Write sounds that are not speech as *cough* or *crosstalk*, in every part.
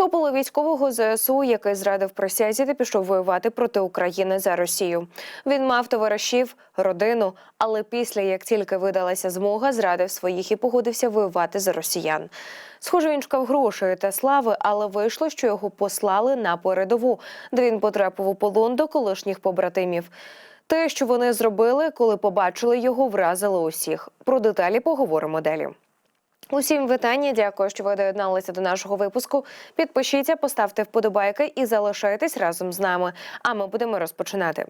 Схопили військового ЗСУ, який зрадив присязі та пішов воювати проти України за Росію. Він мав товаришів, родину, але після як тільки видалася змога, зрадив своїх і погодився воювати за росіян. Схоже, він шукав грошей та слави, але вийшло, що його послали на передову, де він потрапив у полон до колишніх побратимів. Те, що вони зробили, коли побачили його, вразило усіх. Про деталі поговоримо далі. Усім вітання. Дякую, що ви доєдналися до нашого випуску. Підпишіться, поставте вподобайки і залишайтесь разом з нами. А ми будемо розпочинати.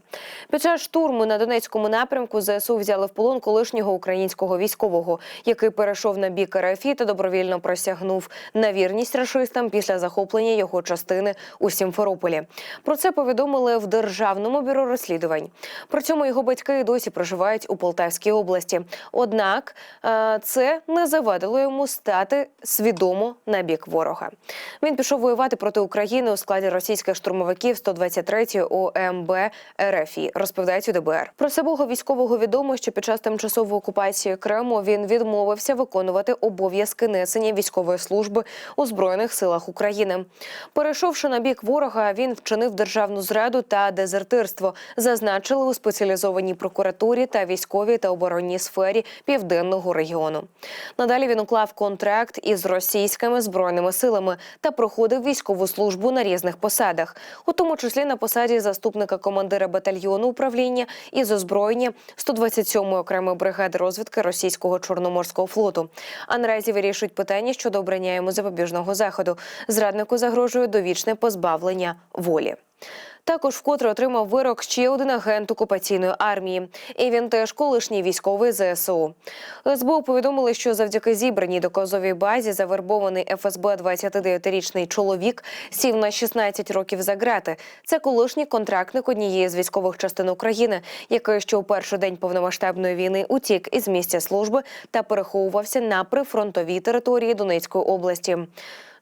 Під час штурму на Донецькому напрямку ЗСУ взяли в полон колишнього українського військового, який перейшов на бік РФІ та добровільно присягнув на вірність рашистам після захоплення його частини у Сімферополі. Про це повідомили в Державному бюро розслідувань. При цьому його батьки досі проживають у Полтавській області. Однак е, це не завадило йому стати свідомо на бік ворога. Він пішов воювати проти України у складі російських штурмовиків 123-ї ОМБ РФІ, розповідають у ДБР. Про самого військового відомо, що під час тимчасової окупації Криму він відмовився виконувати обов'язки несення військової служби у збройних силах України. Перейшовши на бік ворога, він вчинив державну зраду та дезертирство. Зазначили у спеціалізованій прокуратурі та військовій та оборонній сфері південного регіону. Надалі він уклав контракт із російськими збройними силами та проходив військову службу на різних посадах, у тому числі на посаді заступника командира батальйону управління із озброєння 127-ї окремої бригади розвідки російського чорноморського флоту. А наразі вирішують питання щодо обрання йому запобіжного заходу. Зраднику загрожує довічне позбавлення волі. Також вкотре отримав вирок ще один агент окупаційної армії. І він теж колишній військовий ЗСУ. СБУ повідомили, що завдяки зібраній доказовій базі завербований ФСБ 29-річний чоловік сів на 16 років за грати. Це колишній контрактник однієї з військових частин України, який ще у перший день повномасштабної війни утік із місця служби та переховувався на прифронтовій території Донецької області.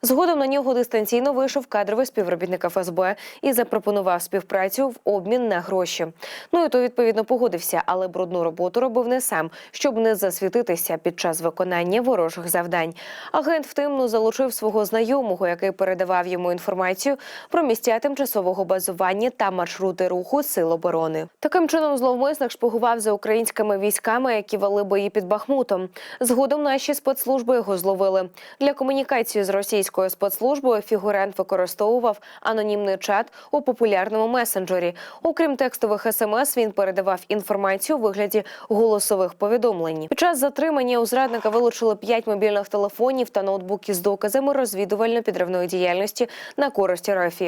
Згодом на нього дистанційно вийшов кадровий співробітник ФСБ і запропонував співпрацю в обмін на гроші. Ну і той відповідно погодився, але брудну роботу робив не сам, щоб не засвітитися під час виконання ворожих завдань. Агент втимно залучив свого знайомого, який передавав йому інформацію про місця тимчасового базування та маршрути руху сил оборони. Таким чином зловмисник шпигував за українськими військами, які вели бої під Бахмутом. Згодом наші спецслужби його зловили для комунікації з російською спецслужбою. Фігурант використовував анонімний чат у популярному месенджері. Окрім текстових смс, він передавав інформацію у вигляді голосових повідомлень. Під час затримання у зрадника вилучили п'ять мобільних телефонів та ноутбуки з доказами розвідувально-підривної діяльності на користь РФ.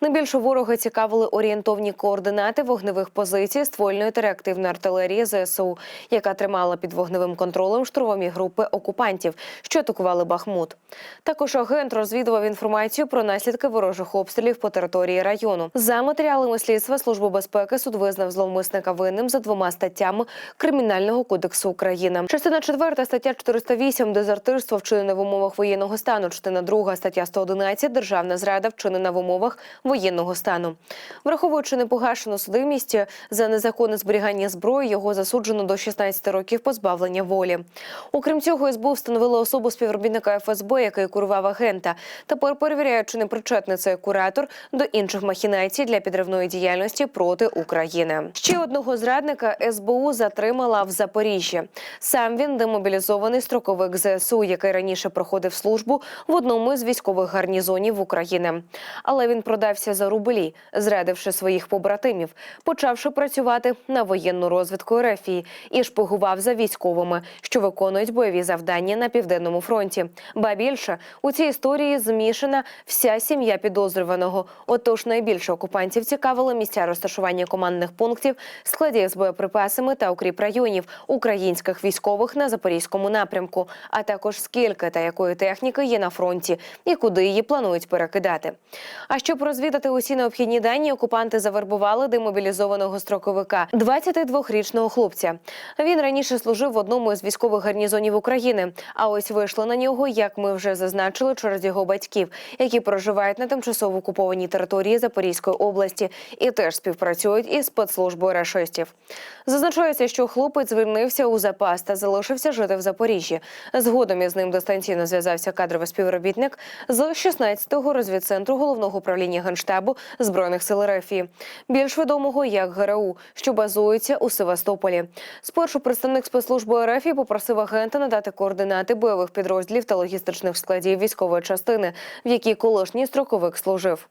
Найбільше ворога цікавили орієнтовні координати вогневих позицій ствольної та реактивної артилерії ЗСУ, яка тримала під вогневим контролем штурмові групи окупантів, що атакували Бахмут. Також агент розвідував інформацію про наслідки ворожих обстрілів по території району. За матеріалами слідства Служби безпеки суд визнав зловмисника винним за двома статтями Кримінального кодексу України. Частина 4 стаття 408 дезертирство вчинене в умовах воєнного стану. Частина 2 стаття 111 державна зрада вчинена в умовах воєнного стану. Враховуючи непогашену судимість за незаконне зберігання зброї, його засуджено до 16 років позбавлення волі. Окрім цього, СБУ встановила особу співробітника ФСБ, який курував агента. Тепер перевіряють, чи не причетний цей куратор до інших махінацій для підривної діяльності проти України. Ще одного зрадника СБУ затримала в Запоріжжі. Сам він демобілізований строковик ЗСУ, який раніше проходив службу в одному з військових гарнізонів України. Але він продався за рублі, зрадивши своїх побратимів, почавши працювати на воєнну розвідку РФ і шпигував за військовими, що виконують бойові завдання на південному фронті. Ба більше у цій історії змішана вся сім'я підозрюваного. Отож, найбільше окупантів цікавили місця розташування командних пунктів, складів з боєприпасами та укріп районів українських військових на запорізькому напрямку, а також скільки та якої техніки є на фронті і куди її планують перекидати. А щоб розвідати усі необхідні дані, окупанти завербували демобілізованого строковика 22-річного хлопця. Він раніше служив в одному із військових гарнізонів України. А ось вийшло на нього, як ми вже зазначили, через через його батьків, які проживають на тимчасово окупованій території Запорізької області і теж співпрацюють із спецслужбою рашистів. Зазначається, що хлопець звільнився у запас та залишився жити в Запоріжжі. Згодом із ним дистанційно зв'язався кадровий співробітник з 16-го розвідцентру головного управління генштабу збройних сил РФ, більш відомого як ГРУ, що базується у Севастополі. Спершу представник спецслужби РФ попросив агента надати координати бойових підрозділів та логістичних складів військової частини, в якій колишній строковик служив.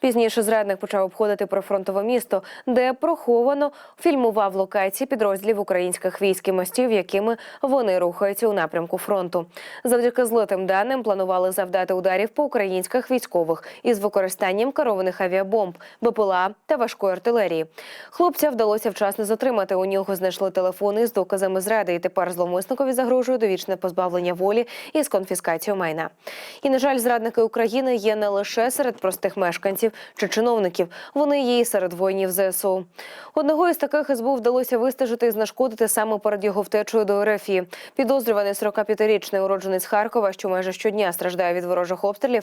Пізніше зрадник почав обходити прифронтове місто, де проховано фільмував локації підрозділів українських військ і мостів, якими вони рухаються у напрямку фронту. Завдяки злитим даним планували завдати ударів по українських військових із використанням керованих авіабомб, БПЛА та важкої артилерії. Хлопця вдалося вчасно затримати. У нього знайшли телефони з доказами зради, і тепер зловмисникові загрожує довічне позбавлення волі із конфіскацією майна. І на жаль, зрадники України є не лише серед простих мешканців чи чиновників, вони є і серед воїнів ЗСУ. Одного із таких СБУ вдалося вистежити і знешкодити саме перед його втечею до Ерефії. Підозрюваний 45-річний уродженець Харкова, що майже щодня страждає від ворожих обстрілів.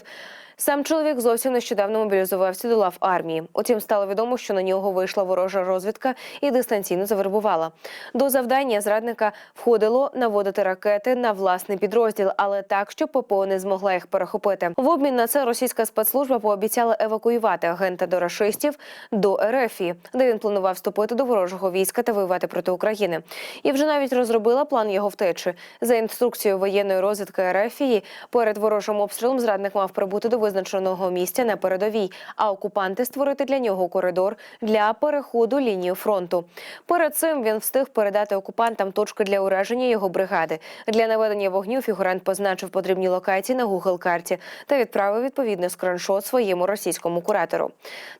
Сам чоловік зовсім нещодавно мобілізувався до лав армії. Утім, стало відомо, що на нього вийшла ворожа розвідка і дистанційно завербувала. До завдання зрадника входило наводити ракети на власний підрозділ, але так, щоб ППО не змогла їх перехопити. В обмін на це російська спецслужба пообіцяла евакуювати агента до рашистів до РФ, де він планував вступити до ворожого війська та воювати проти України. І вже навіть розробила план його втечі. За інструкцією воєнної розвідки РФ перед ворожим обстрілом зрадник мав прибути до визначеного місця на передовій, а окупанти створити для нього коридор для переходу лінії фронту. Перед цим він встиг передати окупантам точки для ураження його бригади. Для наведення вогню фігурант позначив потрібні локації на Google карті та відправив відповідний скриншот своєму російському куратору.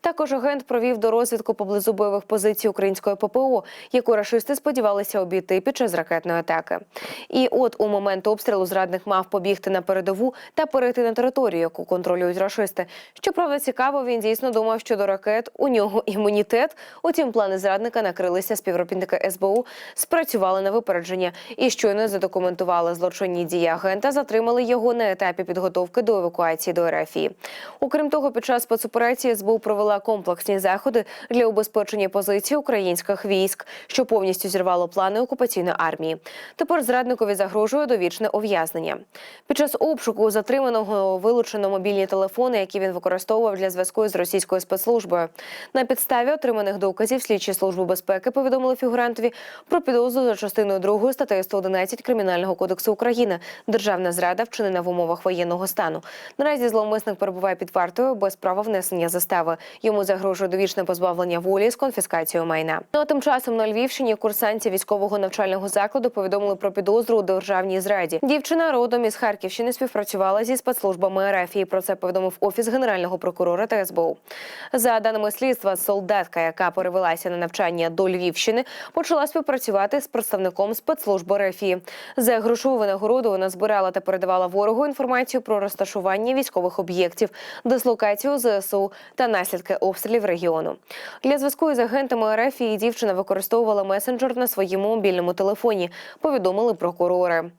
Також агент провів до розвідку поблизу бойових позицій української ППО, яку рашисти сподівалися обійти під час ракетної атаки. І от у момент обстрілу зрадник мав побігти на передову та перейти на територію, яку контролюють рашисти. Щоправда, цікаво, він дійсно думав, що до ракет у нього імунітет. Утім, плани зрадника накрилися. Співробітники СБУ спрацювали на випередження і щойно задокументували злочинні дії агента. Затримали його на етапі підготовки до евакуації до РФ. Окрім того, під час спецоперації СБУ провела комплексні заходи для убезпечення позицій українських військ, що повністю зірвало плани окупаційної армії. Тепер зрадникові загрожує довічне ув'язнення. Під час обшуку затриманого вилучено мобільні телефони, які він використовував для зв'язку з російською спецслужбою. На підставі отриманих доказів слідчі служби безпеки повідомили фігурантові про підозру за частиною 2 статтею 111 кримінального кодексу України державна зрада вчинена в умовах воєнного стану. Наразі зловмисник перебуває під вартою без права внесення застави. Йому загрожує довічне позбавлення волі з конфіскацією майна. Ну а тим часом на Львівщині курсантів військового навчального закладу повідомили про підозру у державній зраді. Дівчина родом із Харківщини співпрацювала зі спецслужбами РФ. І про це повідомив офіс генерального прокурора та СБУ. За даними слідства, солдатка, яка перевелася на навчання до Львівщини, почала співпрацювати з представником спецслужби РФ. За грошову винагороду вона збирала та передавала ворогу інформацію про розташування військових об'єктів, дислокацію ЗСУ та наслідки обстрілів регіону. Для зв'язку із агентами РФ дівчина використовувала месенджер на своєму мобільному телефоні. Повідомили прокурори.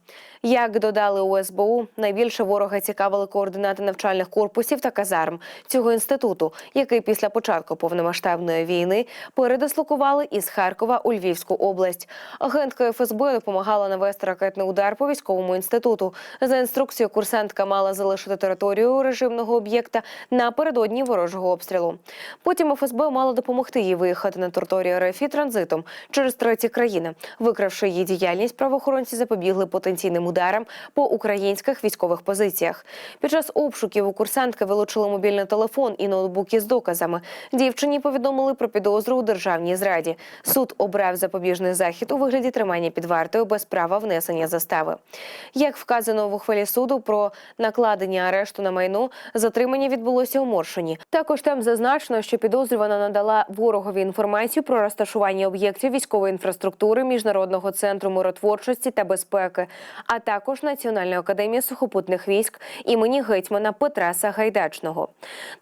Як додали у СБУ, найбільше ворога цікавили координати навчальних корпусів та казарм цього інституту, який після початку повномасштабної війни передислокували із Харкова у Львівську область. Агентка ФСБ допомагала навести ракетний удар по військовому інституту. За інструкцією, курсантка мала залишити територію режимного об'єкта напередодні ворожого обстрілу. Потім ФСБ мала допомогти їй виїхати на територію РФ транзитом через треті країни. Викривши її діяльність, правоохоронці запобігли потенційним ударам по українських військових позиціях. Під час обшуків у курсантки вилучили мобільний телефон і ноутбук із доказами. Дівчині повідомили про підозру у державній зраді. Суд обрав запобіжний захід у вигляді тримання під вартою без права внесення застави. Як вказано в ухвалі суду про накладення арешту на майно, затримання відбулося у Моршині. Також там зазначено, що підозрювана надала ворогові інформацію про розташування об'єктів військової інфраструктури міжнародного центру миротворчості та безпеки, а також Національної академії сухопутних військ імені гетьмана Петра Сагайдачного.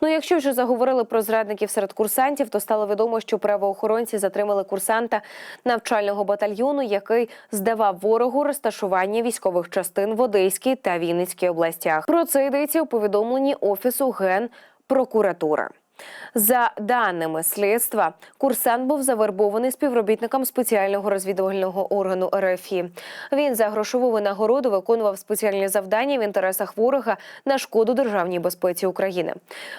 Ну, якщо вже заговорили про зрадників серед курсантів, то стало відомо, що правоохоронці затримали курсанта навчального батальйону, який здавав ворогу розташування військових частин в Одеській та Вінницькій областях. Про це йдеться у повідомленні офісу Генпрокуратури. За даними слідства, курсант був завербований співробітником спеціального розвідувального органу РФІ. Він за грошову винагороду виконував спеціальні завдання в інтересах ворога на шкоду державній безпеці України.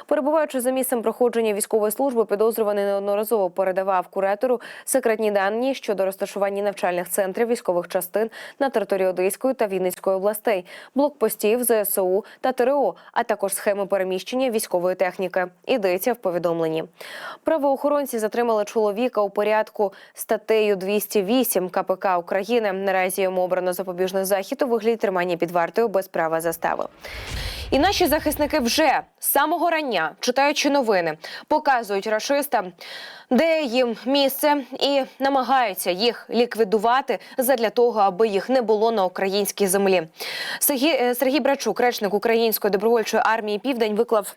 Перебуваючи за місцем проходження військової служби, підозрюваний неодноразово передавав куратору секретні дані щодо розташування навчальних центрів військових частин на території Одеської та Вінницької областей, блокпостів ЗСУ та ТРО, а також схеми переміщення військової техніки. Йдеться в повідомленні. Правоохоронці затримали чоловіка у порядку статтею 208 КПК України. Наразі йому обрано запобіжний захід у вигляді тримання під вартою без права застави. І наші захисники вже з самого рання, читаючи новини, показують рашистам, де їм місце, і намагаються їх ліквідувати задля того, аби їх не було на українській землі. Сергій, е, Брачук, речник української добровольчої армії Південь, виклав.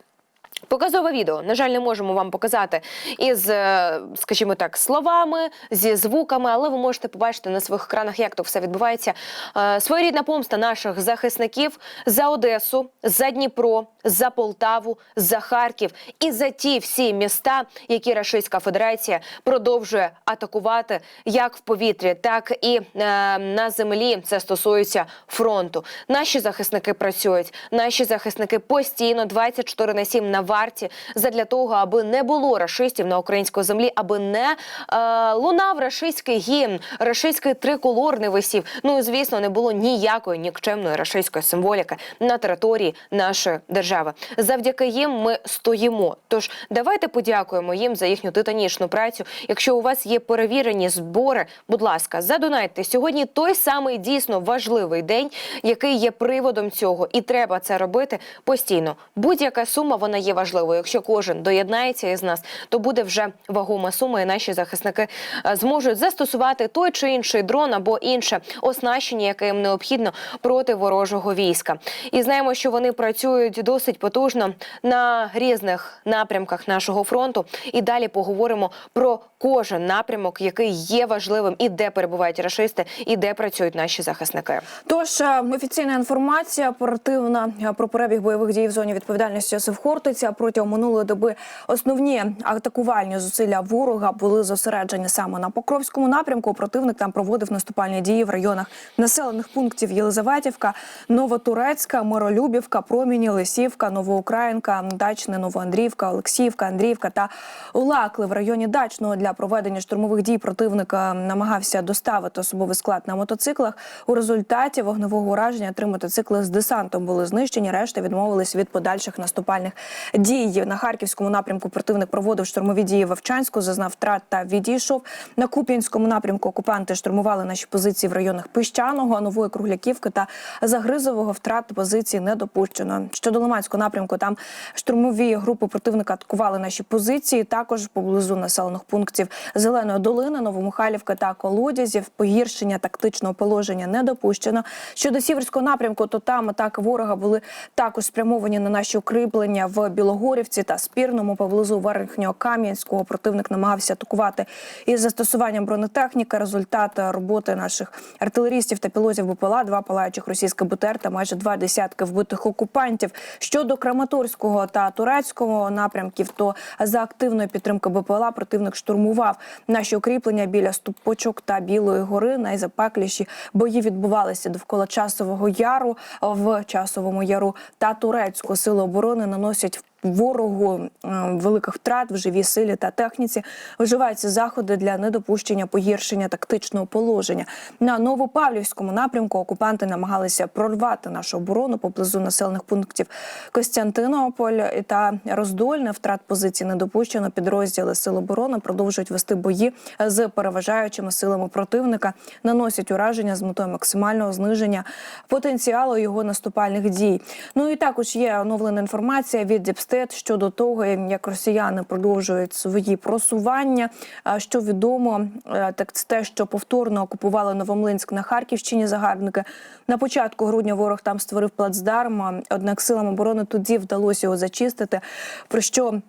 Показове відео. На жаль, не можемо вам показати із, е, скажімо так, словами, зі звуками, але ви можете побачити на своїх екранах, як то все відбувається. Е, Своєрідна помста наших захисників за Одесу, за Дніпро, за Полтаву, за Харків і за ті всі міста, які Рашистська Федерація продовжує атакувати як в повітрі, так і е, на землі. Це стосується фронту. Наші захисники працюють. Наші захисники постійно 24 на 7 на варті задля того, аби не було рашистів на українській землі, аби не е, лунав рашистський гімн, рашистський триколор не висів. Ну і звісно, не було ніякої нікчемної рашистської символіки на території нашої держави. Завдяки їм ми стоїмо. Тож давайте подякуємо їм за їхню титанічну працю. Якщо у вас є перевірені збори, будь ласка, задонайте сьогодні. Той самий дійсно важливий день, який є приводом цього, і треба це робити постійно. Будь-яка сума вона є важливою. Якщо кожен доєднається із нас, то буде вже вагома сума, і наші захисники е, зможуть застосувати той чи інший дрон або інше оснащення, яке їм необхідно проти ворожого війська. І знаємо, що вони працюють досить потужно на різних напрямках нашого фронту. І далі поговоримо про кожен напрямок, який є важливим, і де перебувають рашисти, і де працюють наші захисники. Тож е, офіційна інформація оперативна е, про перебіг бойових дій в зоні відповідальності Осип Хортиця протягом минулої доби основні атакувальні зусилля ворога були зосереджені саме на Покровському напрямку. Противник там проводив наступальні дії в районах населених пунктів Єлизаветівка, Новотурецька, Миролюбівка, Проміні, Лисівка, Новоукраїнка, Дачне, Новоандріївка, Олексіївка, Андріївка та Улакли в районі Дачного для проведення штурмових дій противника намагався доставити особовий склад на мотоциклах. У результаті вогневого ураження три мотоцикли з десантом були знищені. Решта відмовились від подальших наступальних дій. На харківському напрямку противник проводив штурмові дії в Овчанську, зазнав втрат та відійшов. На Куп'янському напрямку окупанти штурмували наші позиції в районах Пищаного, Нової Кругляківки та Загризового. Втрат позицій не допущено. Щодо Лиманського напрямку, там штурмові групи противника атакували наші позиції. Також поблизу населених пунктів Зеленої долини, Новомихайлівка та Колодязів. Погіршення тактичного положення не допущено. Щодо сіверського напрямку, то там атаки ворога були також спрямовані на наші укріплення в Білогорівці та Спірному поблизу верхнього Кам'янського. Противник намагався атакувати із застосуванням бронетехніки. Результат роботи наших артилерістів та пілотів БПЛА, два палаючих російських БТР та майже два десятки вбитих окупантів. Щодо Краматорського та турецького напрямків, то за активної підтримки БПЛА противник штурмував наші укріплення біля ступочок та Білої гори. Найзапекліші бої відбувалися довкола часового яру в часовому яру та турецьку сили оборони наносять ворогу е, великих втрат в живій силі та техніці. Вживаються заходи для недопущення погіршення тактичного положення. На Новопавлівському напрямку окупанти намагалися прорвати нашу оборону поблизу населених пунктів Костянтинополь та Роздольне. Втрат позицій не допущено. Підрозділи сил оборони продовжують вести бої з переважаючими силами противника, наносять ураження з метою максимального зниження потенціалу його наступальних дій. Ну і також є оновлена інформація від Діпстейт Діпстет щодо того, як росіяни продовжують свої просування. Що відомо, е, так це те, що повторно окупували Новомлинськ на Харківщині загарбники. На початку грудня ворог там створив плацдарм, однак силам оборони тоді вдалося його зачистити. Про що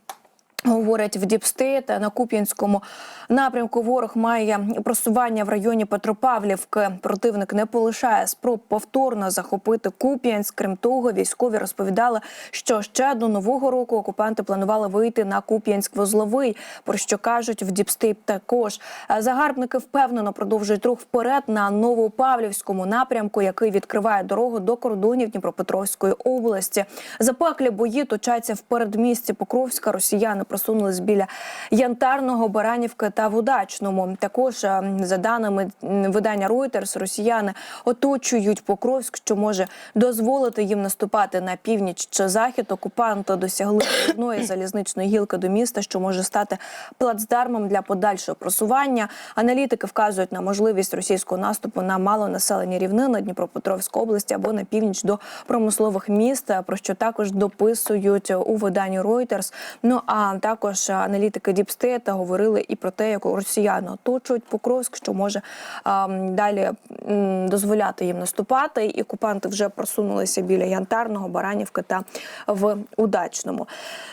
Говорять в Діпстейт на Куп'янському напрямку. Ворог має просування в районі Петропавлівки. Противник не полишає спроб повторно захопити Куп'янськ. Крім того, військові розповідали, що ще до нового року окупанти планували вийти на Куп'янськ-Вузловий. Про що кажуть в Діпстейт також. Загарбники впевнено продовжують рух вперед на Новопавлівському напрямку, який відкриває дорогу до кордонів Дніпропетровської області. Запеклі бої точаться в передмісті Покровська. Росіяни просунулись біля Янтарного, Баранівки та Вудачному. Також е, за даними видання Reuters, росіяни оточують Покровськ, що може дозволити їм наступати на північ чи захід. Окупанти досягли *coughs* одної залізничної гілки до міста, що може стати плацдармом для подальшого просування. Аналітики вказують на можливість російського наступу на малонаселені рівнини Дніпропетровської області або на північ до промислових міст, про що також дописують у виданні Reuters. Ну а також аналітики Діпстейта говорили і про те, як росіяни оточують Покровськ, що може далі дозволяти їм наступати. І окупанти вже просунулися біля Янтарного, Баранівки та в Удачному.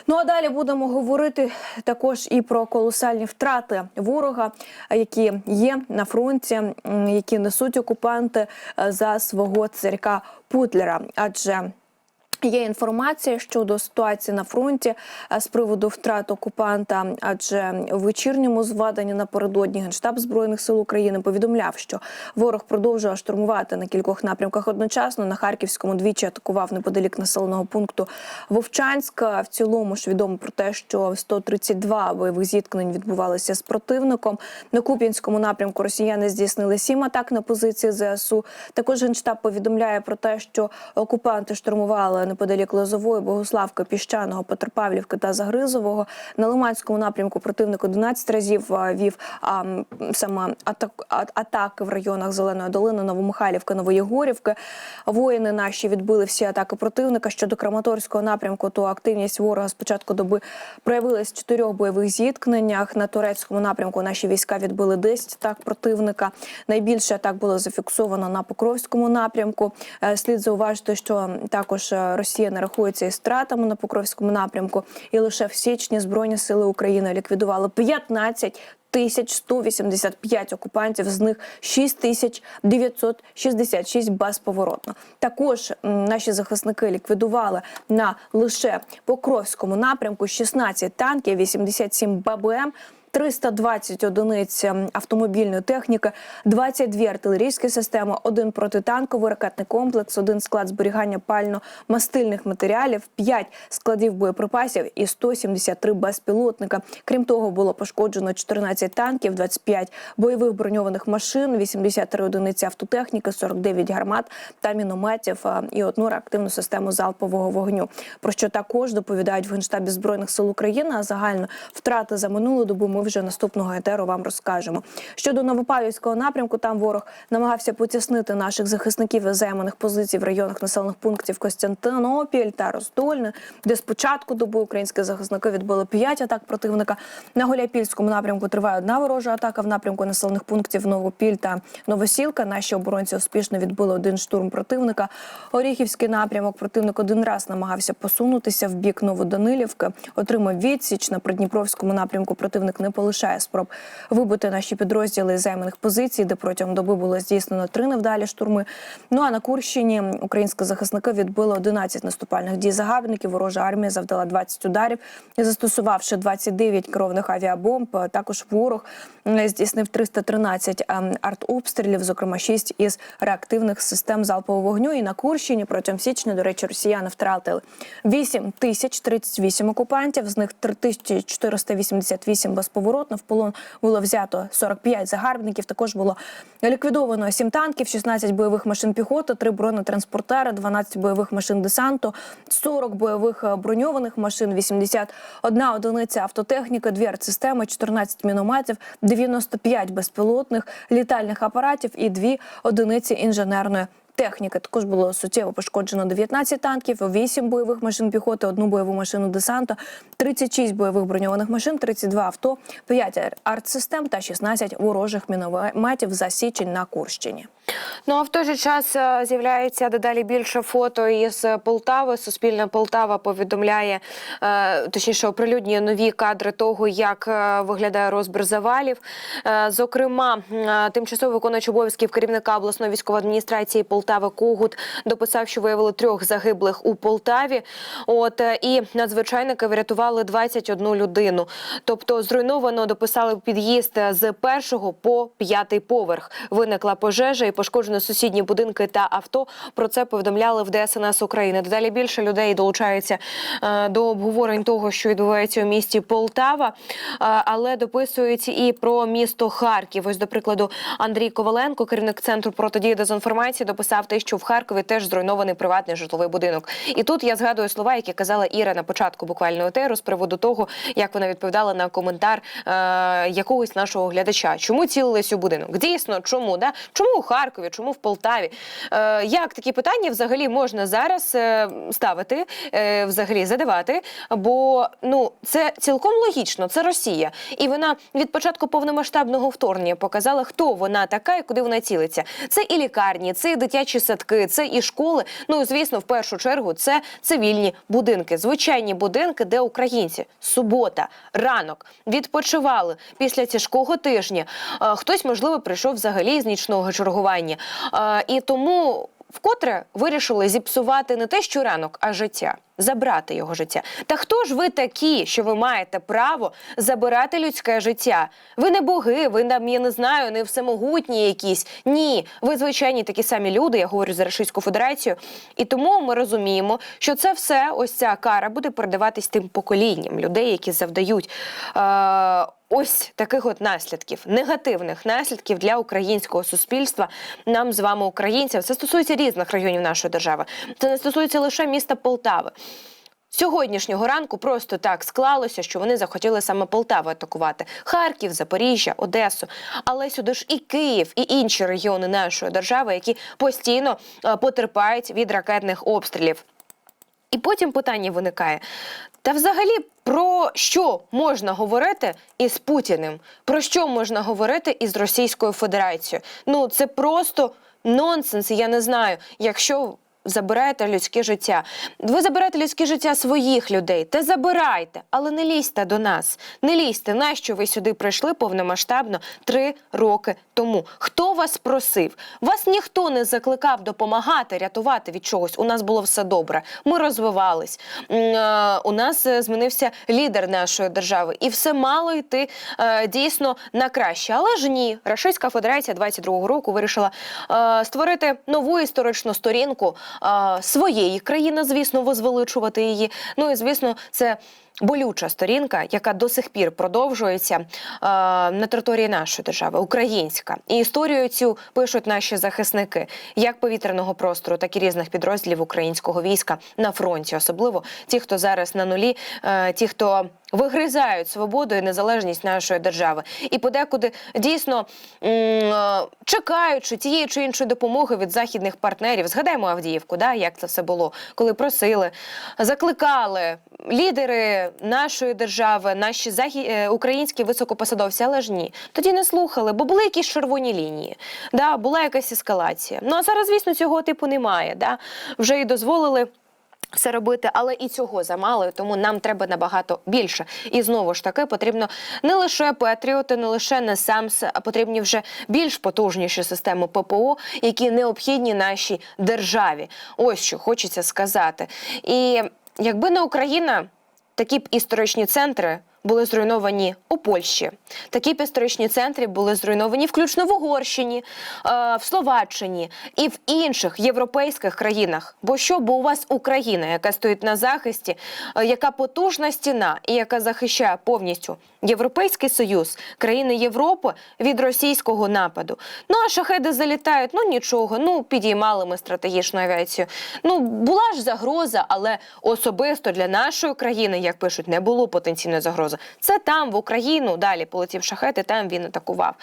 Ну а далі будемо говорити також і про колосальні втрати ворога, які є на фронті, які несуть окупанти е, за свого царька Путлера. Адже Є інформація щодо ситуації на фронті е, з приводу втрат окупанта, адже у вечірньому зведенні напередодні генштаб збройних сил України повідомляв, що ворог продовжує штурмувати на кількох напрямках одночасно. На харківському двічі атакував неподалік населеного пункту Вовчанська. В цілому ж відомо про те, що 132 бойових зіткнень відбувалися з противником. На Куп'янському напрямку росіяни здійснили сім атак на позиції ЗСУ. Також генштаб повідомляє про те, що окупанти штурмували неподалік Лозової, Богославки, Піщаного, Петропавлівки та Загризового. На Лиманському напрямку противник 11 разів вів а, саме атак, атаки в районах Зеленої долини, Новомихайлівки, Новоєгорівки. Воїни наші відбили всі атаки противника. Щодо Краматорського напрямку, то активність ворога з початку доби проявилась в чотирьох бойових зіткненнях. На турецькому напрямку наші війська відбили 10 атак противника. Найбільше атак було зафіксовано на Покровському напрямку. Е, Слід зауважити, що також е, Росія не рахується із стратами на Покровському напрямку, і лише в січні Збройні сили України ліквідували 15 тисяч 185 окупантів, з них 6 тисяч 966 безповоротно. Також наші захисники ліквідували на лише Покровському напрямку 16 танків, 87 ББМ, 320 одиниць ем, автомобільної техніки, 22 артилерійські системи, один протитанковий ракетний комплекс, один склад зберігання пально-мастильних матеріалів, 5 складів боєприпасів і 173 безпілотника. Крім того, було пошкоджено 14 танків, 25 бойових броньованих машин, 83 одиниці автотехніки, 49 гармат та мінометів і одну реактивну систему залпового вогню. Про що також доповідають в генштабі збройних сил України. А загально втрати за минулу добу ми вже наступного етеру вам розкажемо. Щодо Новопавлівського напрямку, там ворог намагався потіснити наших захисників із займаних позицій в районах населених пунктів Костянтинопіль та Роздольне, де спочатку доби українські захисники відбили 5 атак противника. На Голяпільському напрямку триває одна ворожа атака в напрямку населених пунктів Новопіль та Новосілка. Наші оборонці успішно відбили один штурм противника. Оріхівський напрямок противник один раз намагався посунутися в бік Новоданилівки. Отримав відсіч на Придніпровському напрямку. Противник не полишає спроб вибити наші підрозділи з займаних позицій, де протягом доби було здійснено три невдалі штурми. Ну а на Курщині українські захисники відбили 11 наступальних дій загарбників. Ворожа армія завдала 20 ударів, застосувавши 29 керованих авіабомб. Також ворог здійснив 313 ем, артобстрілів, зокрема 6 із реактивних систем залпового вогню. І на Курщині протягом січня, до речі, росіяни втратили 8 тисяч 38 окупантів, з них 3488 безповоротно. В полон було взято 45 загарбників. Також було ліквідовано 7 танків, 16 бойових машин піхоти, 3 бронетранспортери, 12 бойових машин десанту, 40 бойових е, броньованих машин, 81 одиниця автотехніки, 2 артсистеми, 14 мінометів, 95 безпілотних літальних апаратів і 2 одиниці інженерної техніки. Також було суттєво пошкоджено 19 танків, 8 бойових машин піхоти, одну бойову машину десанту, 36 бойових броньованих машин, 32 авто, 5 артсистем та 16 ворожих мінометів за січень на Курщині. Ну а в той же час е, з'являється дедалі більше фото із Полтави. Суспільна Полтава повідомляє, е, точніше, оприлюднює нові кадри того, як е, виглядає розбір завалів. Зокрема, тимчасово виконуючий обов'язків керівника обласної військової адміністрації Полтави Когут дописав, що виявили трьох загиблих у Полтаві. От е, і надзвичайники врятували 21 людину. Тобто зруйновано дописали під'їзд з першого по п'ятий поверх. Виникла пожежа і пошкоджено сусідні будинки та авто. Про це повідомляли в ДСНС України. Дедалі більше людей долучаються е, до обговорень того, що відбувається у місті Полтава, е, але дописують і про місто Харків. Ось, до прикладу, Андрій Коваленко, керівник центру протидії дезінформації, дописав те, що в Харкові теж зруйнований приватний житловий будинок. І тут я згадую слова, які казала Іра на початку буквально етеру з приводу того, як вона відповідала на коментар е, якогось нашого глядача. Чому цілились у будинок? Дійсно, чому да? Чому у Харкові? Чому в Полтаві? Е, як такі питання взагалі можна зараз е, ставити, е, взагалі задавати? Бо ну це цілком логічно. Це Росія, і вона від початку повномасштабного вторгнення показала, хто вона така і куди вона цілиться. Це і лікарні, це і дитячі садки, це і школи. Ну і звісно, в першу чергу це цивільні будинки, звичайні будинки, де українці субота, ранок відпочивали після тяжкого тижня. Е, Хтось, можливо, прийшов взагалі з нічного чергування. Е, І тому вкотре вирішили зіпсувати не те, що ранок, а життя. Забрати його життя. Та хто ж ви такі, що ви маєте право забирати людське життя? Ви не боги, ви нам, я не знаю, не всемогутні якісь. Ні, ви звичайні такі самі люди. Я говорю за Російську Федерацію. І тому ми розуміємо, що це все, ось ця кара буде передаватись тим поколінням людей, які завдають. Е- Ось таких от наслідків, негативних наслідків для українського суспільства, нам з вами, українців. Це стосується різних районів нашої держави. Це не стосується лише міста Полтави. Сьогоднішнього ранку просто так склалося, що вони захотіли саме Полтаву атакувати Харків, Запоріжжя, Одесу. Але сюди ж і Київ, і інші регіони нашої держави, які постійно е, потерпають від ракетних обстрілів. І потім питання виникає: та взагалі про що можна говорити із Путіним? Про що можна говорити із Російською Федерацією? Ну це просто нонсенс. Я не знаю, якщо. Забираєте людське життя. Ви забираєте людське життя своїх людей. Та забирайте, але не лізьте до нас. Не лізьте. Нащо ви сюди прийшли повномасштабно три роки тому? Хто вас просив? Вас ніхто не закликав допомагати, рятувати від чогось. У нас було все добре. Ми розвивались. Е, У нас е, змінився лідер нашої держави, і все мало йти е, дійсно на краще. Але ж ні, Російська Федерація 22-го року вирішила створити нову історичну сторінку своєї країни, звісно, возвеличувати її. Ну і звісно, це. Болюча сторінка, яка до сих пір продовжується е, на території нашої держави, українська, і історію цю пишуть наші захисники, як повітряного простору, так і різних підрозділів українського війська на фронті, особливо ті, хто зараз на нулі, е, ті, хто вигризають свободу і незалежність нашої держави, і подекуди дійсно е, чекаючи тієї чи іншої допомоги від західних партнерів. Згадаємо Авдіївку, да, як це все було, коли просили, закликали лідери нашої держави, наші захід... е, українські високопосадовці, але ж ні, тоді не слухали, бо були якісь червоні лінії, да, була якась ескалація. Ну а зараз, звісно, цього типу немає. Да? Вже і дозволили. Все робити, але і цього замало, тому нам треба набагато більше. І знову ж таки потрібно не лише патріоти, не лише НЕСАМС, а потрібні вже більш потужніші системи ППО, які необхідні нашій державі. Ось що хочеться сказати. І якби не Україна, такі б історичні центри. Були зруйновані у Польщі. Такі історичні центри були зруйновані включно в Угорщині, е, в Словаччині і в інших європейських країнах. Бо що? Бо у вас Україна, яка стоїть на захисті, е, яка потужна стіна і яка захищає повністю Європейський союз, країни Європи від російського нападу. Ну а шахеди залітають. Ну нічого. Ну підіймали ми стратегічну авіацію. Ну була ж загроза, але особисто для нашої країни, як пишуть, не було потенційної загрози. Це там в Україну далі полетів шахет, і там він атакував.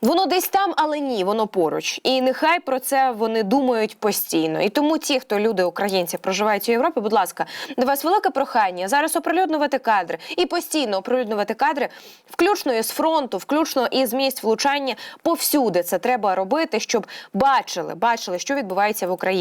Воно десь там, але ні, воно поруч. І нехай про це вони думають постійно. І тому ті, хто люди, українці, проживають у Європі, будь ласка, до вас велике прохання зараз оприлюднювати кадри і постійно оприлюднювати кадри, включно із фронту, включно із місць влучання. Повсюди це треба робити, щоб бачили, бачили, що відбувається в Україні.